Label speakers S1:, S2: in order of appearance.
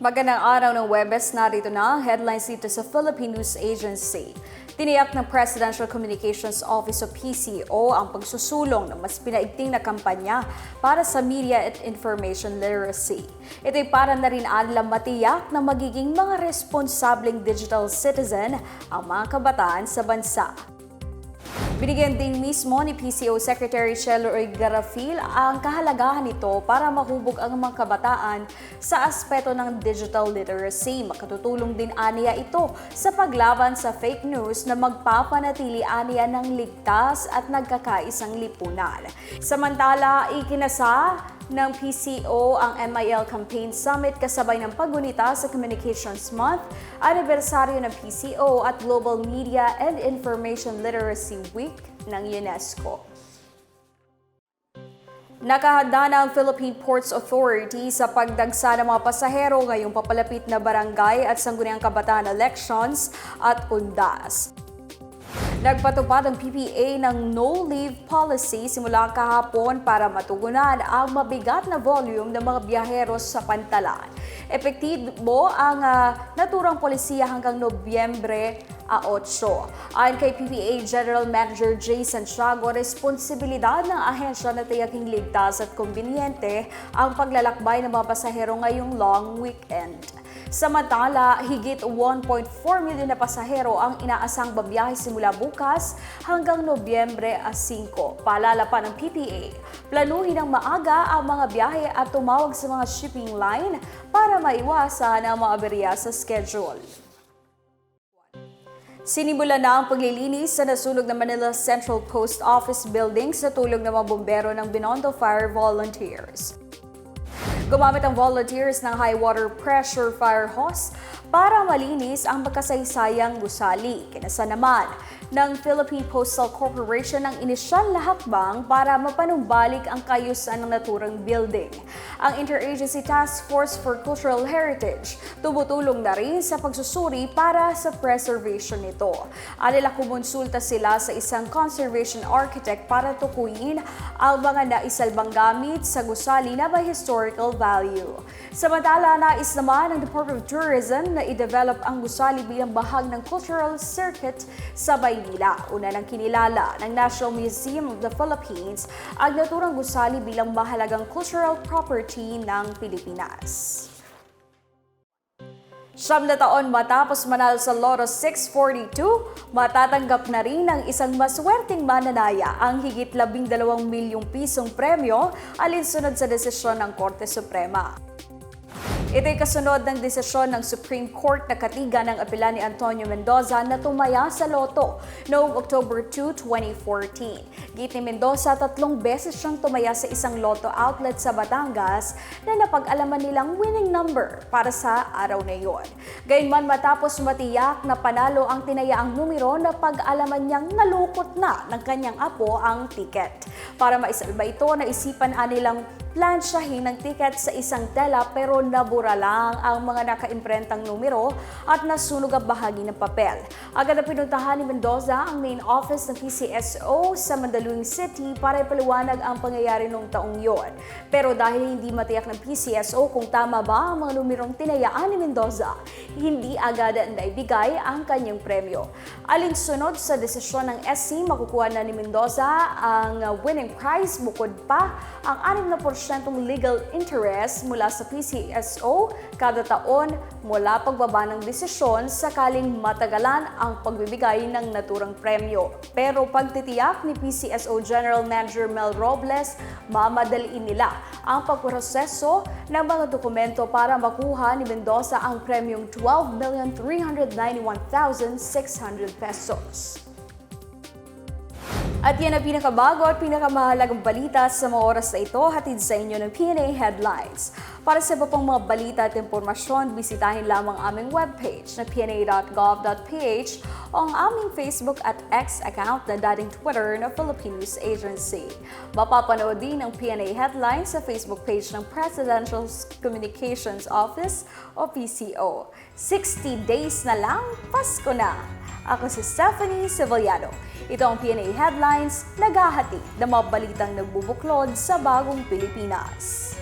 S1: Magandang araw ng Webes, narito na headlines dito sa Philippine News Agency. Tiniyak ng Presidential Communications Office o PCO ang pagsusulong ng mas pinaigting na kampanya para sa media at information literacy. Ito'y para na rin alam matiyak na magiging mga responsableng digital citizen ang mga kabataan sa bansa. Binigyan din mismo ni PCO Secretary Cheloy Garafil ang kahalagahan nito para mahubog ang mga kabataan sa aspeto ng digital literacy. Makatutulong din aniya ito sa paglaban sa fake news na magpapanatili aniya ng ligtas at nagkakaisang lipunan. Samantala, ikinasa ng PCO ang MIL Campaign Summit kasabay ng pagunita sa Communications Month, anibersaryo ng PCO at Global Media and Information Literacy Week ng UNESCO. Nakahanda na ang Philippine Ports Authority sa pagdagsa ng mga pasahero ngayong papalapit na barangay at sangguniang kabataan elections at undas. Nagpatupad ang PPA ng no-leave policy simula kahapon para matugunan ang mabigat na volume ng mga biyaheros sa pantalan. Epektibo ang ah, naturang polisiya hanggang Nobyembre a 8. Ayon kay PPA General Manager Jay Santiago, responsibilidad ng ahensya na tiyaking ligtas at kumbiniyente ang paglalakbay ng mga pasahero ngayong long weekend. Samantala, higit 1.4 milyon na pasahero ang inaasang babiyahe simula bukas hanggang Nobyembre 5. Paalala pa ng PPA, planuhin ng maaga ang mga biyahe at tumawag sa mga shipping line para maiwasan ang mga aberya sa schedule. Sinimula na ang paglilinis sa nasunog na Manila Central Post Office building sa tulong ng mga bombero ng Binondo Fire Volunteers. Gumamit ang volunteers ng high water pressure fire hose para malinis ang magkasaysayang gusali. Kinasa naman ng Philippine Postal Corporation ang inisyal na hakbang para mapanumbalik ang kayusan ng naturang building. Ang Interagency Task Force for Cultural Heritage tumutulong na rin sa pagsusuri para sa preservation nito. Alila kumonsulta sila sa isang conservation architect para tukuyin ang mga naisalbang gamit sa gusali na may historical value. Samantala, nais naman ng Department of Tourism na i-develop ang gusali bilang bahag ng cultural circuit sa Baynila. Una nang kinilala ng National Museum of the Philippines ang naturang gusali bilang mahalagang cultural property ng Pilipinas. Siyam na taon matapos manalo sa Lotto 642, matatanggap na rin ng isang maswerteng mananaya ang higit 12 milyong pisong premyo alinsunod sa desisyon ng Korte Suprema. Ito'y kasunod ng desisyon ng Supreme Court na katiga ng apela ni Antonio Mendoza na tumaya sa loto noong October 2, 2014. Git ni Mendoza, tatlong beses siyang tumaya sa isang loto outlet sa Batangas na napag-alaman nilang winning number para sa araw na iyon. Gayunman matapos matiyak na panalo ang tinayaang numero na pag-alaman niyang nalukot na ng kanyang apo ang tiket. Para maisalba ito, naisipan anilang plansyahin ng tiket sa isang tela pero nabura lang ang mga nakaimprentang numero at nasunog ang bahagi ng papel. Agad na pinuntahan ni Mendoza ang main office ng PCSO sa Mandaluyong City para ipaliwanag ang pangyayari noong taong yon. Pero dahil hindi matiyak ng PCSO kung tama ba ang mga numerong tinayaan ni Mendoza, hindi agad naibigay ang kanyang premyo. Alinsunod sa desisyon ng SC, makukuha na ni Mendoza ang winning prize bukod pa ang 6% legal interest mula sa PCSO kada taon mula pagbaba ng desisyon sakaling matagalan ang pagbibigay ng naturang premyo. Pero pagtitiyak ni PCSO General Manager Mel Robles, mamadaliin nila ang pagproseso ng mga dokumento para makuha ni Mendoza ang premyong 12,391,600 pesos. At yan ang pinakabago at pinakamahalagang balita sa mga oras na ito hatid sa inyo ng PNA Headlines. Para sa iba pang mga balita at impormasyon, bisitahin lamang aming webpage na pna.gov.ph o ang aming Facebook at X account na dating Twitter na Philippine News Agency. Mapapanood din ang PNA Headlines sa Facebook page ng Presidential Communications Office o PCO. 60 days na lang, Pasko na! Ako si Stephanie Sevillano. Ito ang PNA Headlines, naghahati ng mga balitang nagbubuklod sa bagong Pilipinas.